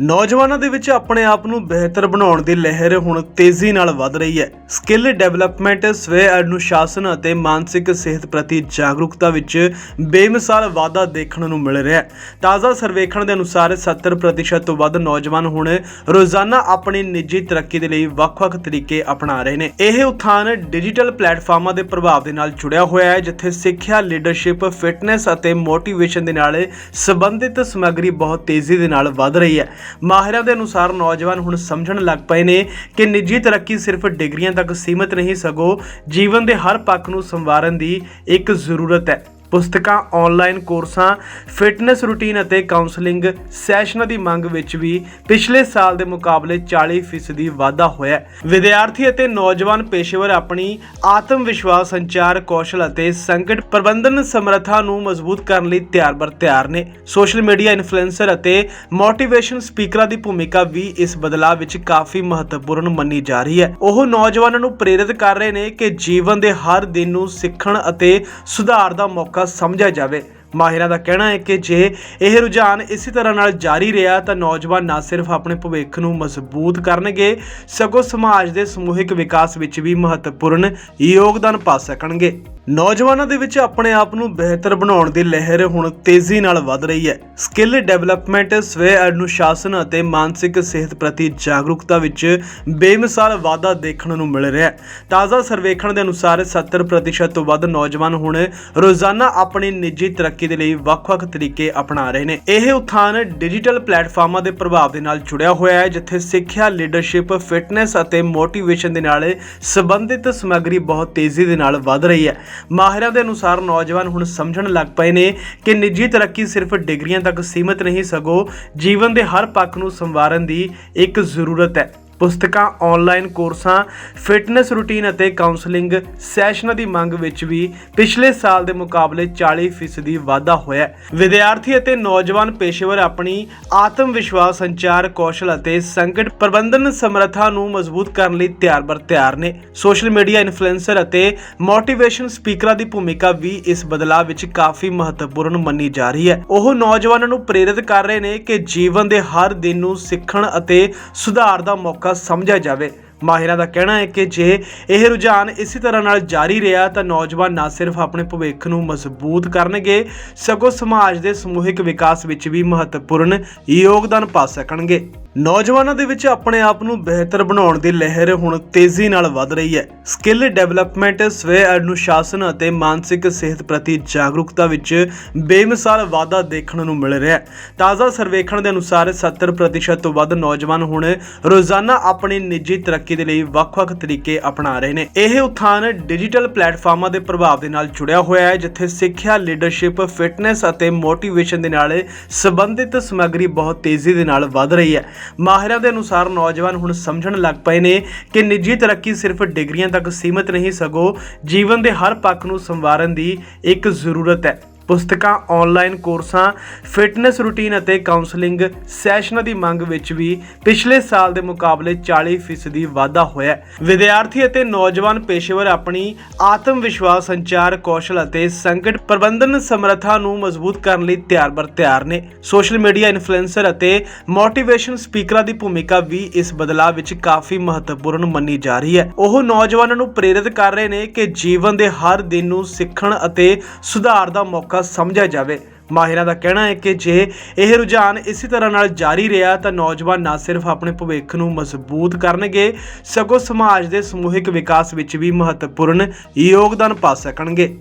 ਨੌਜਵਾਨਾਂ ਦੇ ਵਿੱਚ ਆਪਣੇ ਆਪ ਨੂੰ ਬਿਹਤਰ ਬਣਾਉਣ ਦੀ ਲਹਿਰ ਹੁਣ ਤੇਜ਼ੀ ਨਾਲ ਵੱਧ ਰਹੀ ਹੈ। ਸਕਿੱਲ ਡਿਵੈਲਪਮੈਂਟ ਸਵੈ ਅਨੁਸ਼ਾਸਨ ਅਤੇ ਮਾਨਸਿਕ ਸਿਹਤ ਪ੍ਰਤੀ ਜਾਗਰੂਕਤਾ ਵਿੱਚ ਬੇਮਿਸਾਲ ਵਾਧਾ ਦੇਖਣ ਨੂੰ ਮਿਲ ਰਿਹਾ ਹੈ। ਤਾਜ਼ਾ ਸਰਵੇਖਣ ਦੇ ਅਨੁਸਾਰ 70% ਤੋਂ ਵੱਧ ਨੌਜਵਾਨ ਹੁਣ ਰੋਜ਼ਾਨਾ ਆਪਣੀ ਨਿੱਜੀ ਤਰੱਕੀ ਦੇ ਲਈ ਵੱਖ-ਵੱਖ ਤਰੀਕੇ ਅਪਣਾ ਰਹੇ ਨੇ। ਇਹ ਉਥਾਨ ਡਿਜੀਟਲ ਪਲੇਟਫਾਰਮਾਂ ਦੇ ਪ੍ਰਭਾਵ ਦੇ ਨਾਲ ਜੁੜਿਆ ਹੋਇਆ ਹੈ, ਜਿੱਥੇ ਸਿੱਖਿਆ, ਲੀਡਰਸ਼ਿਪ, ਫਿਟਨੈਸ ਅਤੇ ਮੋਟੀਵੇਸ਼ਨ ਦੇ ਨਾਲ ਸੰਬੰਧਿਤ ਸਮੱਗਰੀ ਬਹੁਤ ਤੇਜ਼ੀ ਦੇ ਨਾਲ ਵੱਧ ਰਹੀ ਹੈ। ਮਾਹਿਰਾਂ ਦੇ ਅਨੁਸਾਰ ਨੌਜਵਾਨ ਹੁਣ ਸਮਝਣ ਲੱਗ ਪਏ ਨੇ ਕਿ ਨਿੱਜੀ ਤਰੱਕੀ ਸਿਰਫ ਡਿਗਰੀਆਂ ਤੱਕ ਸੀਮਿਤ ਨਹੀਂ ਸਗੋਂ ਜੀਵਨ ਦੇ ਹਰ ਪੱਖ ਨੂੰ ਸੰਵਾਰਨ ਦੀ ਇੱਕ ਜ਼ਰੂਰਤ ਹੈ। ਪੁਸਤਕਾਂ ਆਨਲਾਈਨ ਕੋਰਸਾਂ ਫਿਟਨੈਸ ਰੂਟੀਨ ਅਤੇ ਕਾਉਂਸਲਿੰਗ ਸੈਸ਼ਨਾਂ ਦੀ ਮੰਗ ਵਿੱਚ ਵੀ ਪਿਛਲੇ ਸਾਲ ਦੇ ਮੁਕਾਬਲੇ 40% ਵਾਧਾ ਹੋਇਆ ਹੈ। ਵਿਦਿਆਰਥੀ ਅਤੇ ਨੌਜਵਾਨ ਪੇਸ਼ੇਵਰ ਆਪਣੀ ਆਤਮ ਵਿਸ਼ਵਾਸ, ਸੰਚਾਰ ਕੌਸ਼ਲ ਅਤੇ ਸੰਕਟ ਪ੍ਰਬੰਧਨ ਸਮਰੱਥਾ ਨੂੰ ਮਜ਼ਬੂਤ ਕਰਨ ਲਈ ਤਿਆਰ ਬਰ ਤਿਆਰ ਨੇ। ਸੋਸ਼ਲ ਮੀਡੀਆ ਇਨਫਲੂਐਂਸਰ ਅਤੇ ਮੋਟੀਵੇਸ਼ਨ ਸਪੀਕਰਾਂ ਦੀ ਭੂਮਿਕਾ ਵੀ ਇਸ ਬਦਲਾਅ ਵਿੱਚ ਕਾਫੀ ਮਹੱਤਵਪੂਰਨ ਮੰਨੀ ਜਾ ਰਹੀ ਹੈ। ਉਹ ਨੌਜਵਾਨਾਂ ਨੂੰ ਪ੍ਰੇਰਿਤ ਕਰ ਰਹੇ ਨੇ ਕਿ ਜੀਵਨ ਦੇ ਹਰ ਦਿਨ ਨੂੰ ਸਿੱਖਣ ਅਤੇ ਸੁਧਾਰ ਦਾ ਮੌਕਾ ਸਮਝਿਆ ਜਾਵੇ। ਮਾਹਿਰਾਂ ਦਾ ਕਹਿਣਾ ਹੈ ਕਿ ਜੇ ਇਹ ਰੁਝਾਨ ਇਸੇ ਤਰ੍ਹਾਂ ਨਾਲ ਜਾਰੀ ਰਿਹਾ ਤਾਂ ਨੌਜਵਾਨ ਨਾ ਸਿਰਫ ਆਪਣੇ ਭਵਿੱਖ ਨੂੰ ਮਜ਼ਬੂਤ ਕਰਨਗੇ, ਸਗੋਂ ਸਮਾਜ ਦੇ ਸਮੂਹਿਕ ਵਿਕਾਸ ਵਿੱਚ ਵੀ ਮਹੱਤਵਪੂਰਨ ਯੋਗਦਾਨ ਪਾ ਸਕਣਗੇ। ਨੌਜਵਾਨਾਂ ਦੇ ਵਿੱਚ ਆਪਣੇ ਆਪ ਨੂੰ ਬਿਹਤਰ ਬਣਾਉਣ ਦੀ ਲਹਿਰ ਹੁਣ ਤੇਜ਼ੀ ਨਾਲ ਵੱਧ ਰਹੀ ਹੈ। ਸਕਿੱਲ ਡਿਵੈਲਪਮੈਂਟ, ਸਵੈ ਅਨੁਸ਼ਾਸਨ ਅਤੇ ਮਾਨਸਿਕ ਸਿਹਤ ਪ੍ਰਤੀ ਜਾਗਰੂਕਤਾ ਵਿੱਚ ਬੇਮਿਸਾਲ ਵਾਧਾ ਦੇਖਣ ਨੂੰ ਮਿਲ ਰਿਹਾ ਹੈ। ਤਾਜ਼ਾ ਸਰਵੇਖਣ ਦੇ ਅਨੁਸਾਰ 70% ਤੋਂ ਵੱਧ ਨੌਜਵਾਨ ਹੁਣ ਰੋਜ਼ਾਨਾ ਆਪਣੀ ਨਿੱਜੀ ਤਰੱਕੀ ਤਰੱਕੀ ਦੇ ਲਈ ਵੱਖ-ਵੱਖ ਤਰੀਕੇ ਅਪਣਾ ਰਹੇ ਨੇ। ਇਹ ਉਥਾਨ ਡਿਜੀਟਲ ਪਲੇਟਫਾਰਮਾਂ ਦੇ ਪ੍ਰਭਾਵ ਦੇ ਨਾਲ ਜੁੜਿਆ ਹੋਇਆ ਹੈ, ਜਿੱਥੇ ਸਿੱਖਿਆ, ਲੀਡਰਸ਼ਿਪ, ਫਿਟਨੈਸ ਅਤੇ ਮੋਟੀਵੇਸ਼ਨ ਦੇ ਨਾਲ ਸੰਬੰਧਿਤ ਸਮੱਗਰੀ ਬਹੁਤ ਤੇਜ਼ੀ ਦੇ ਨਾਲ ਵੱਧ ਰਹੀ ਹੈ। ਮਾਹਿਰਾਂ ਦੇ ਅਨੁਸਾਰ ਨੌਜਵਾਨ ਹੁਣ ਸਮਝਣ ਲੱਗ ਪਏ ਨੇ ਕਿ ਨਿੱਜੀ ਤਰੱਕੀ ਸਿਰਫ ਡਿਗਰੀਆਂ ਤੱਕ ਸੀਮਿਤ ਨਹੀਂ, ਸਗੋਂ ਜੀਵਨ ਦੇ ਹਰ ਪੱਖ ਨੂੰ ਸੰਵਾਰਨ ਦੀ ਇੱਕ ਜ਼ਰੂਰਤ ਹੈ। ਪੁਸਤਕਾਂ ਆਨਲਾਈਨ ਕੋਰਸਾਂ ਫਿਟਨੈਸ ਰੂਟੀਨ ਅਤੇ ਕਾਉਂਸਲਿੰਗ ਸੈਸ਼ਨਾਂ ਦੀ ਮੰਗ ਵਿੱਚ ਵੀ ਪਿਛਲੇ ਸਾਲ ਦੇ ਮੁਕਾਬਲੇ 40% ਵਾਧਾ ਹੋਇਆ ਹੈ। ਵਿਦਿਆਰਥੀ ਅਤੇ ਨੌਜਵਾਨ ਪੇਸ਼ੇਵਰ ਆਪਣੀ ਆਤਮ ਵਿਸ਼ਵਾਸ, ਸੰਚਾਰ ਕੌਸ਼ਲ ਅਤੇ ਸੰਕਟ ਪ੍ਰਬੰਧਨ ਸਮਰੱਥਾ ਨੂੰ ਮਜ਼ਬੂਤ ਕਰਨ ਲਈ ਤਿਆਰ ਬਰ ਤਿਆਰ ਨੇ। ਸੋਸ਼ਲ ਮੀਡੀਆ ਇਨਫਲੂਐਂਸਰ ਅਤੇ ਮੋਟੀਵੇਸ਼ਨ ਸਪੀਕਰਾਂ ਦੀ ਭੂਮਿਕਾ ਵੀ ਇਸ ਬਦਲਾਅ ਵਿੱਚ ਕਾਫੀ ਮਹੱਤਵਪੂਰਨ ਮੰਨੀ ਜਾ ਰਹੀ ਹੈ। ਉਹ ਨੌਜਵਾਨਾਂ ਨੂੰ ਪ੍ਰੇਰਿਤ ਕਰ ਰਹੇ ਨੇ ਕਿ ਜੀਵਨ ਦੇ ਹਰ ਦਿਨ ਨੂੰ ਸਿੱਖਣ ਅਤੇ ਸੁਧਾਰ ਦਾ ਮੌਕਾ ਸਮਝਿਆ ਜਾਵੇ। ਮਾਹਿਰਾਂ ਦਾ ਕਹਿਣਾ ਹੈ ਕਿ ਜੇ ਇਹ ਰੁਝਾਨ ਇਸੇ ਤਰ੍ਹਾਂ ਨਾਲ ਜਾਰੀ ਰਿਹਾ, ਤਾਂ ਨੌਜਵਾਨ ਨਾ ਸਿਰਫ ਆਪਣੇ ਭਵਿੱਖ ਨੂੰ ਮਜ਼ਬੂਤ ਕਰਨਗੇ, ਸਗੋਂ ਸਮਾਜ ਦੇ ਸਮੂਹਿਕ ਵਿਕਾਸ ਵਿੱਚ ਵੀ ਮਹੱਤਵਪੂਰਨ ਯੋਗਦਾਨ ਪਾ ਸਕਣਗੇ। ਨੌਜਵਾਨਾਂ ਦੇ ਵਿੱਚ ਆਪਣੇ ਆਪ ਨੂੰ ਬਿਹਤਰ ਬਣਾਉਣ ਦੀ ਲਹਿਰ ਹੁਣ ਤੇਜ਼ੀ ਨਾਲ ਵੱਧ ਰਹੀ ਹੈ। ਸਕਿੱਲ ਡਿਵੈਲਪਮੈਂਟ ਸਵੈ ਅਨੁਸ਼ਾਸਨ ਅਤੇ ਮਾਨਸਿਕ ਸਿਹਤ ਪ੍ਰਤੀ ਜਾਗਰੂਕਤਾ ਵਿੱਚ ਬੇਮਿਸਾਲ ਵਾਧਾ ਦੇਖਣ ਨੂੰ ਮਿਲ ਰਿਹਾ ਹੈ। ਤਾਜ਼ਾ ਸਰਵੇਖਣ ਦੇ ਅਨੁਸਾਰ 70% ਤੋਂ ਵੱਧ ਨੌਜਵਾਨ ਹੁਣ ਰੋਜ਼ਾਨਾ ਆਪਣੀ ਨਿੱਜੀ ਤਰੱਕੀ ਦੇ ਲਈ ਵੱਖ-ਵੱਖ ਤਰੀਕੇ ਅਪਣਾ ਰਹੇ ਨੇ। ਇਹ ਉਥਾਨ ਡਿਜੀਟਲ ਪਲੇਟਫਾਰਮਾਂ ਦੇ ਪ੍ਰਭਾਵ ਦੇ ਨਾਲ ਜੁੜਿਆ ਹੋਇਆ ਹੈ, ਜਿੱਥੇ ਸਿੱਖਿਆ, ਲੀਡਰਸ਼ਿਪ, ਫਿਟਨੈਸ ਅਤੇ ਮੋਟੀਵੇਸ਼ਨ ਦੇ ਨਾਲ ਸੰਬੰਧਿਤ ਸਮੱਗਰੀ ਬਹੁਤ ਤੇਜ਼ੀ ਦੇ ਨਾਲ ਵੱਧ ਰਹੀ ਹੈ। ਮਾਹਿਰਾਂ ਦੇ ਅਨੁਸਾਰ ਨੌਜਵਾਨ ਹੁਣ ਸਮਝਣ ਲੱਗ ਪਏ ਨੇ ਕਿ ਨਿੱਜੀ ਤਰੱਕੀ ਸਿਰਫ ਡਿਗਰੀਆਂ ਤੱਕ ਸੀਮਿਤ ਨਹੀਂ ਸਗੋਂ ਜੀਵਨ ਦੇ ਹਰ ਪੱਖ ਨੂੰ ਸੰਵਾਰਨ ਦੀ ਇੱਕ ਜ਼ਰੂਰਤ ਹੈ। ਪੁਸਤਕਾਂ ਆਨਲਾਈਨ ਕੋਰਸਾਂ ਫਿਟਨੈਸ ਰੁਟੀਨ ਅਤੇ ਕਾਉਂਸਲਿੰਗ ਸੈਸ਼ਨਾਂ ਦੀ ਮੰਗ ਵਿੱਚ ਵੀ ਪਿਛਲੇ ਸਾਲ ਦੇ ਮੁਕਾਬਲੇ 40% ਵਾਧਾ ਹੋਇਆ ਹੈ। ਵਿਦਿਆਰਥੀ ਅਤੇ ਨੌਜਵਾਨ ਪੇਸ਼ੇਵਰ ਆਪਣੀ ਆਤਮ ਵਿਸ਼ਵਾਸ, ਸੰਚਾਰ ਕੌਸ਼ਲ ਅਤੇ ਸੰਕਟ ਪ੍ਰਬੰਧਨ ਸਮਰੱਥਾ ਨੂੰ ਮਜ਼ਬੂਤ ਕਰਨ ਲਈ ਤਿਆਰ ਬਰ ਤਿਆਰ ਨੇ। ਸੋਸ਼ਲ ਮੀਡੀਆ ਇਨਫਲੂਐਂਸਰ ਅਤੇ ਮੋਟੀਵੇਸ਼ਨ ਸਪੀਕਰਾਂ ਦੀ ਭੂਮਿਕਾ ਵੀ ਇਸ ਬਦਲਾਅ ਵਿੱਚ ਕਾਫੀ ਮਹੱਤਵਪੂਰਨ ਮੰਨੀ ਜਾ ਰਹੀ ਹੈ। ਉਹ ਨੌਜਵਾਨਾਂ ਨੂੰ ਪ੍ਰੇਰਿਤ ਕਰ ਰਹੇ ਨੇ ਕਿ ਜੀਵਨ ਦੇ ਹਰ ਦਿਨ ਨੂੰ ਸਿੱਖਣ ਅਤੇ ਸੁਧਾਰ ਦਾ ਮੌਕਾ ਸਮਝਿਆ ਜਾਵੇ। ਮਾਹਿਰਾਂ ਦਾ ਕਹਿਣਾ ਹੈ ਕਿ ਜੇ ਇਹ ਰੁਝਾਨ ਇਸੇ ਤਰ੍ਹਾਂ ਨਾਲ ਜਾਰੀ ਰਿਹਾ, ਤਾਂ ਨੌਜਵਾਨ ਨਾ ਸਿਰਫ ਆਪਣੇ ਭਵਿੱਖ ਨੂੰ ਮਜ਼ਬੂਤ ਕਰਨਗੇ, ਸਗੋਂ ਸਮਾਜ ਦੇ ਸਮੂਹਿਕ ਵਿਕਾਸ ਵਿੱਚ ਵੀ ਮਹੱਤਵਪੂਰਨ ਯੋਗਦਾਨ ਪਾ ਸਕਣਗੇ।